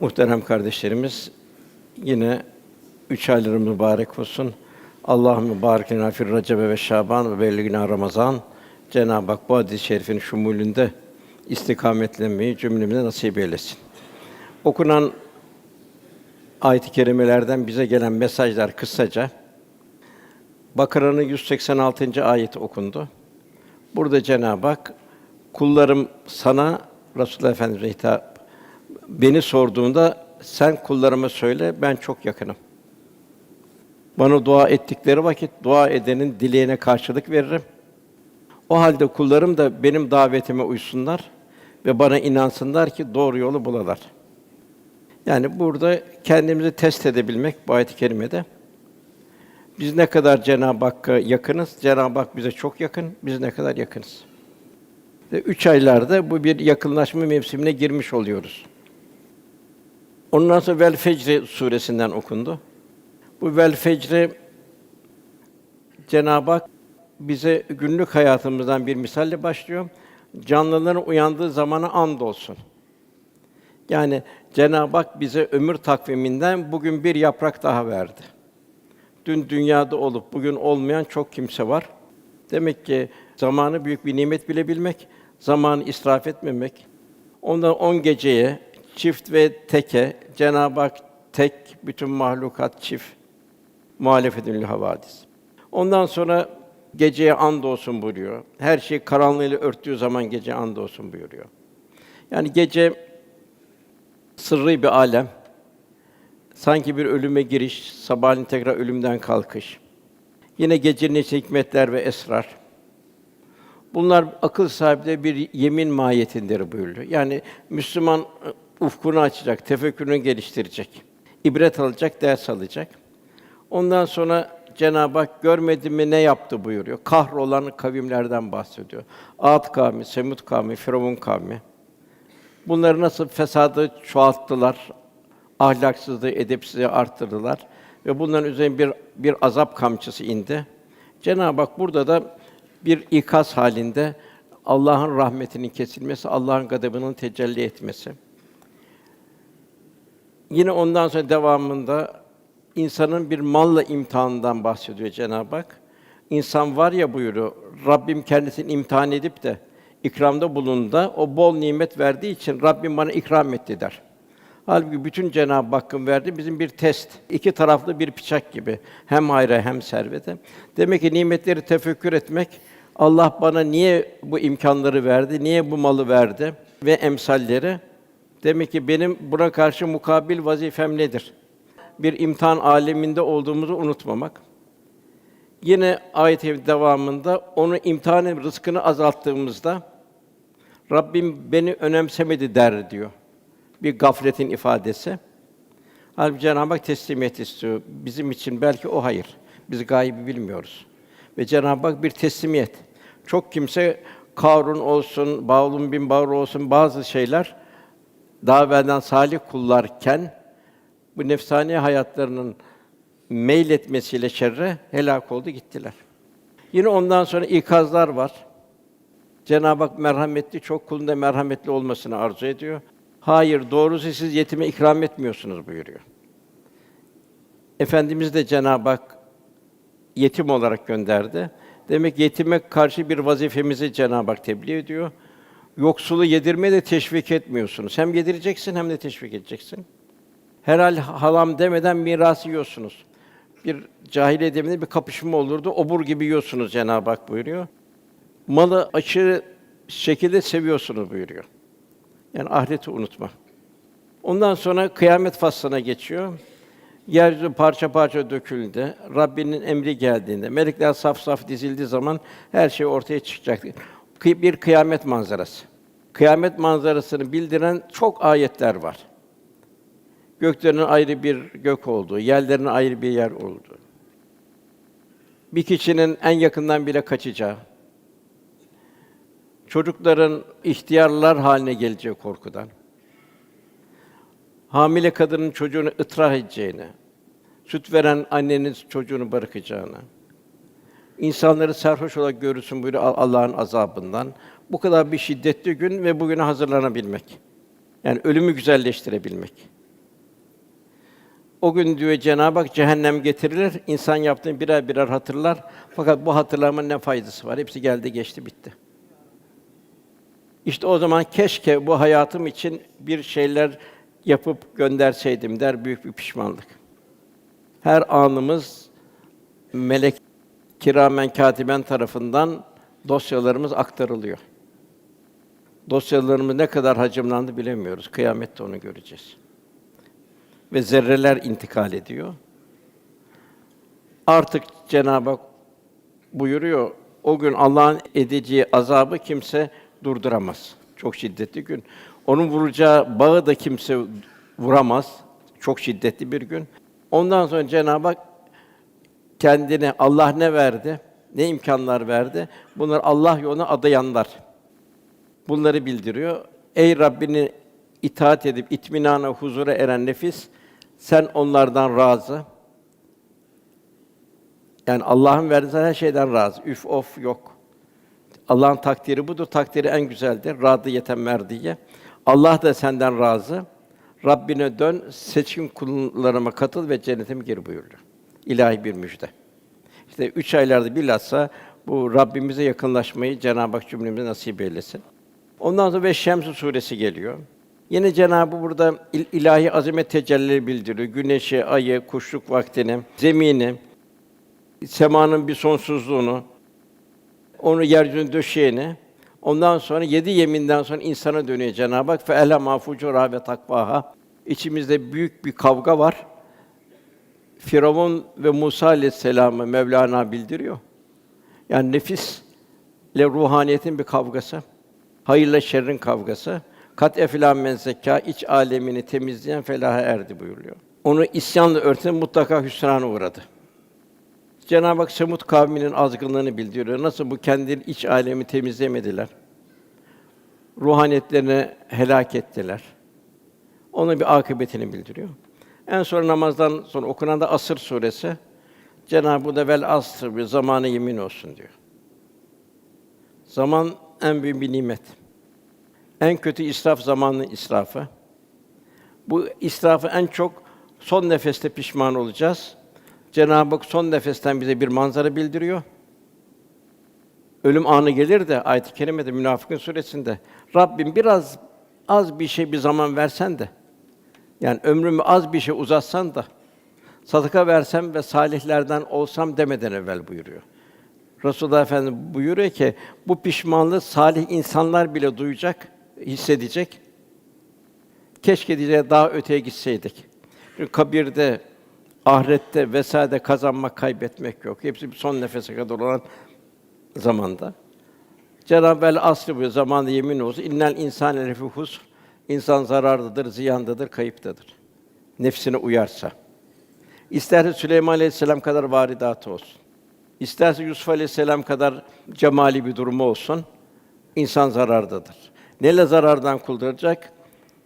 Muhterem kardeşlerimiz, yine üç ayları mübarek olsun. Allah'ım mübarek lena fir ve Şaban ve belligna Ramazan. Cenab-ı Hak bu hadis-i şerifin şumulünde istikametlenmeyi cümlemize nasip eylesin. Okunan ayet-i kerimelerden bize gelen mesajlar kısaca Bakara'nın 186. ayeti okundu. Burada Cenab-ı Hak kullarım sana Resulullah Efendimize hitap beni sorduğunda sen kullarıma söyle ben çok yakınım. Bana dua ettikleri vakit dua edenin dileğine karşılık veririm. O halde kullarım da benim davetime uysunlar ve bana inansınlar ki doğru yolu bulalar. Yani burada kendimizi test edebilmek bu ayet-i kerimede. Biz ne kadar Cenab-ı Hakk'a yakınız, Cenab-ı Hak bize çok yakın, biz ne kadar yakınız. Ve üç aylarda bu bir yakınlaşma mevsimine girmiş oluyoruz. Ondan sonra Vel Fecr suresinden okundu. Bu Vel Fecr Cenab-ı Hak bize günlük hayatımızdan bir misalle başlıyor. Canlıların uyandığı zamana and olsun. Yani Cenab-ı Hak bize ömür takviminden bugün bir yaprak daha verdi. Dün dünyada olup bugün olmayan çok kimse var. Demek ki zamanı büyük bir nimet bilebilmek, zamanı israf etmemek. Ondan on geceye çift ve teke Cenab-ı Hak tek, bütün mahlukat çift. Muhalefetül havadis. Ondan sonra geceye and olsun buyuruyor. Her şey karanlığıyla örttüğü zaman gece and olsun buyuruyor. Yani gece sırrı bir alem. Sanki bir ölüme giriş, sabahleyin tekrar ölümden kalkış. Yine gecenin içi hikmetler ve esrar. Bunlar akıl sahibi bir yemin mahiyetindir buyuruyor. Yani Müslüman ufkunu açacak, tefekkürünü geliştirecek, ibret alacak, ders alacak. Ondan sonra Cenab-ı Hak görmedi mi ne yaptı buyuruyor. Kahrolan kavimlerden bahsediyor. Ad kavmi, Semud kavmi, Firavun kavmi. Bunları nasıl fesadı çoğalttılar, ahlaksızlığı, edepsizliği arttırdılar ve bunların üzerine bir bir azap kamçısı indi. Cenab-ı Hak burada da bir ikaz halinde Allah'ın rahmetinin kesilmesi, Allah'ın gadabının tecelli etmesi. Yine ondan sonra devamında insanın bir malla imtihanından bahsediyor Cenab-ı Hak. İnsan var ya buyuruyor, Rabbim kendisini imtihan edip de ikramda bulunduğunda o bol nimet verdiği için Rabbim bana ikram etti der. Halbuki bütün Cenab-ı Hakk'ın verdiği bizim bir test. iki taraflı bir bıçak gibi. Hem hayra hem servete. Demek ki nimetleri tefekkür etmek, Allah bana niye bu imkanları verdi, niye bu malı verdi ve emsalleri. Demek ki benim buna karşı mukabil vazifem nedir? Bir imtihan aleminde olduğumuzu unutmamak. Yine ayet devamında onu imtihanın rızkını azalttığımızda Rabbim beni önemsemedi der diyor. Bir gafletin ifadesi. Halbuki Cenab-ı Hak teslimiyet istiyor. Bizim için belki o hayır. Biz gaybi bilmiyoruz. Ve Cenab-ı Hak bir teslimiyet. Çok kimse Karun olsun, Bavlun bin Bavr olsun bazı şeyler daha evvelden salih kullarken bu nefsani hayatlarının meyletmesiyle şerre helak oldu gittiler. Yine ondan sonra ikazlar var. Cenab-ı Hak merhametli, çok kulunda merhametli olmasını arzu ediyor. Hayır, doğrusu siz yetime ikram etmiyorsunuz buyuruyor. Efendimiz de Cenab-ı Hak yetim olarak gönderdi. Demek yetime karşı bir vazifemizi Cenab-ı Hak tebliğ ediyor. Yoksulu yedirmeye de teşvik etmiyorsunuz. Hem yedireceksin hem de teşvik edeceksin. Herhal halam demeden mirası yiyorsunuz. Bir cahiliye devrinde bir kapışma olurdu. Obur gibi yiyorsunuz Cenab-ı Hak buyuruyor. Malı aşırı şekilde seviyorsunuz buyuruyor. Yani ahireti unutma. Ondan sonra kıyamet faslına geçiyor. Yeryüzü parça parça döküldü. Rabbinin emri geldiğinde, melekler saf saf dizildiği zaman her şey ortaya çıkacak. Bir kıyamet manzarası. Kıyamet manzarasını bildiren çok ayetler var. Göklerin ayrı bir gök olduğu, yerlerin ayrı bir yer olduğu. Bir kişinin en yakından bile kaçacağı. Çocukların ihtiyarlar haline geleceği korkudan. Hamile kadının çocuğunu ıtrah edeceğini, süt veren annenin çocuğunu bırakacağını, insanları sarhoş olarak görürsün buyuruyor Allah'ın azabından. Bu kadar bir şiddetli gün ve bugüne hazırlanabilmek. Yani ölümü güzelleştirebilmek. O gün diyor Cenab-ı Hak cehennem getirilir, insan yaptığını birer birer hatırlar. Fakat bu hatırlamanın ne faydası var? Hepsi geldi geçti bitti. İşte o zaman keşke bu hayatım için bir şeyler yapıp gönderseydim der büyük bir pişmanlık. Her anımız melek kiramen katiben tarafından dosyalarımız aktarılıyor. Dosyalarımız ne kadar hacimlandı bilemiyoruz. Kıyamette onu göreceğiz. Ve zerreler intikal ediyor. Artık Cenab-ı Hak buyuruyor, o gün Allah'ın edeceği azabı kimse durduramaz. Çok şiddetli gün. Onun vuracağı bağı da kimse vuramaz. Çok şiddetli bir gün. Ondan sonra Cenab-ı Hak kendine Allah ne verdi? Ne imkanlar verdi? Bunlar Allah yoluna adayanlar. Bunları bildiriyor. Ey Rabbini itaat edip itminana, huzura eren nefis, sen onlardan razı. Yani Allah'ın verdiği her şeyden razı. Üf of yok. Allah'ın takdiri budur. Takdiri en güzeldir. Radiyeten merdiye. Allah da senden razı. Rabbine dön, seçkin kullarıma katıl ve cennetime gir buyuruyor. İlahi bir müjde. İşte üç aylarda bilhassa bu Rabbimize yakınlaşmayı Cenab-ı Hak cümlemize nasip eylesin. Ondan sonra ve Şems suresi geliyor. Yine Cenab-ı burada il- ilahi azamet tecellileri bildiriyor. Güneşi, ayı, kuşluk vaktini, zemini, semanın bir sonsuzluğunu, onu yeryüzünün döşeğini, ondan sonra yedi yeminden sonra insana dönüyor Cenab-ı Hak. Fe elhema fucura ve takvaha. İçimizde büyük bir kavga var. Firavun ve Musa aleyhisselamı Mevlana bildiriyor. Yani nefisle ruhaniyetin bir kavgası. Hayırla şerrin kavgası. Kat eflâ men iç alemini temizleyen felaha erdi buyuruyor. Onu isyanla örten mutlaka hüsrana uğradı. Cenab-ı Hak Semud kavminin azgınlığını bildiriyor. Nasıl bu kendi iç alemi temizlemediler. Ruhaniyetlerini helak ettiler. Onun bir akıbetini bildiriyor. En son namazdan sonra okunan da Asır suresi. Cenab-ı da vel asr bir zamanı yemin olsun diyor. Zaman en büyük bir nimet. En kötü israf zamanın israfı. Bu israfı en çok son nefeste pişman olacağız. Cenab-ı Hak son nefesten bize bir manzara bildiriyor. Ölüm anı gelir de ayet-i kerimede Münafıkın suresinde Rabbim biraz az bir şey bir zaman versen de yani ömrümü az bir şey uzatsan da sadaka versem ve salihlerden olsam demeden evvel buyuruyor. Resulullah Efendimiz buyuruyor ki bu pişmanlığı salih insanlar bile duyacak, hissedecek. Keşke diye daha öteye gitseydik. Çünkü kabirde, ahirette vesaire kazanmak, kaybetmek yok. Hepsi son nefese kadar olan zamanda. Cenab-ı Hak aslı bu zamanda yemin olsun. İnnel insane lefî husr. İnsan zarardadır, ziyandadır, kayıptadır. Nefsine uyarsa. İsterse Süleyman Aleyhisselam kadar varidatı olsun. İsterse Yusuf Aleyhisselam kadar cemali bir durumu olsun. insan zarardadır. Neyle zarardan kurtaracak?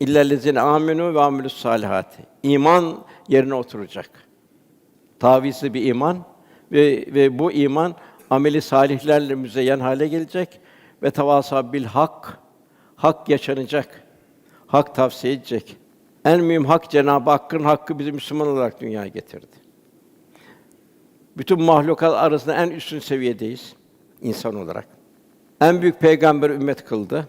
İllellezine amenu ve amilus salihati. İman yerine oturacak. Tavizli bir iman ve ve bu iman ameli salihlerle müzeyyen hale gelecek ve tavasa bil hak hak yaşanacak. Hak tavsiye edecek. En mühim hak Cenab-ı Hakk'ın hakkı bizi Müslüman olarak dünyaya getirdi. Bütün mahlukat arasında en üstün seviyedeyiz insan olarak. En büyük peygamber ümmet kıldı.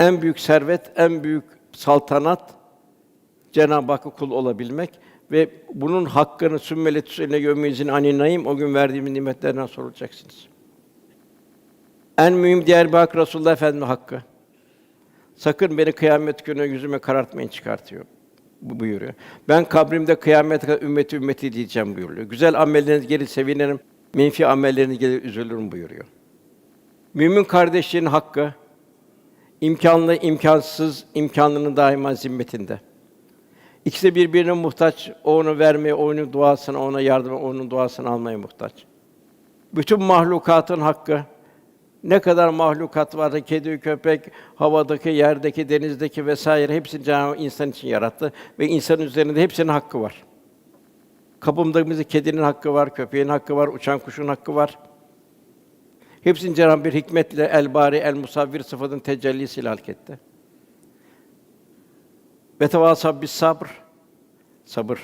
En büyük servet, en büyük saltanat Cenab-ı Hakk'a kul olabilmek ve bunun hakkını sümmele tüsene yevmizin anin naim o gün verdiğimiz nimetlerden sorulacaksınız. En mühim diğer bir hak Resulullah Efendimiz hakkı. Sakın beni kıyamet günü yüzüme karartmayın çıkartıyor. Bu buyuruyor. Ben kabrimde kıyamete kadar ümmeti ümmeti diyeceğim buyuruyor. Güzel amelleriniz gelir sevinirim, menfi amelleriniz gelir üzülürüm buyuruyor. Mümin kardeşlerin hakkı imkanlı, imkansız, imkanlının daima zimmetinde. İkisi birbirine muhtaç. O onu vermeye, onun duasını, ona yardım, onun duasını almaya muhtaç. Bütün mahlukatın hakkı ne kadar mahlukat vardı, kedi, köpek, havadaki, yerdeki, denizdeki vesaire hepsini Cenab-ı Hak insan için yarattı ve insanın üzerinde hepsinin hakkı var. Kapımda kedinin hakkı var, köpeğin hakkı var, uçan kuşun hakkı var. Hepsini Cenab-ı bir hikmetle el bari el musavvir sıfatın tecellisiyle halk etti. Ve tevasab bis sabr. Sabır.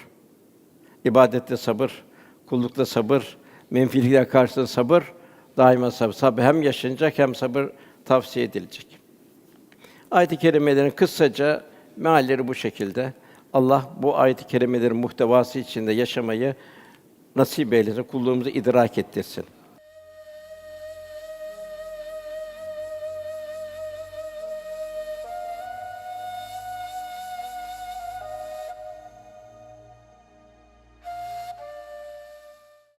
İbadette sabır, kullukta sabır, menfilikler karşısında sabır, daima sabır. Sabır hem yaşanacak hem sabır tavsiye edilecek. Ayet-i kerimelerin kısaca mealleri bu şekilde. Allah bu ayet-i kerimelerin muhtevası içinde yaşamayı nasip eylesin, kulluğumuzu idrak ettirsin.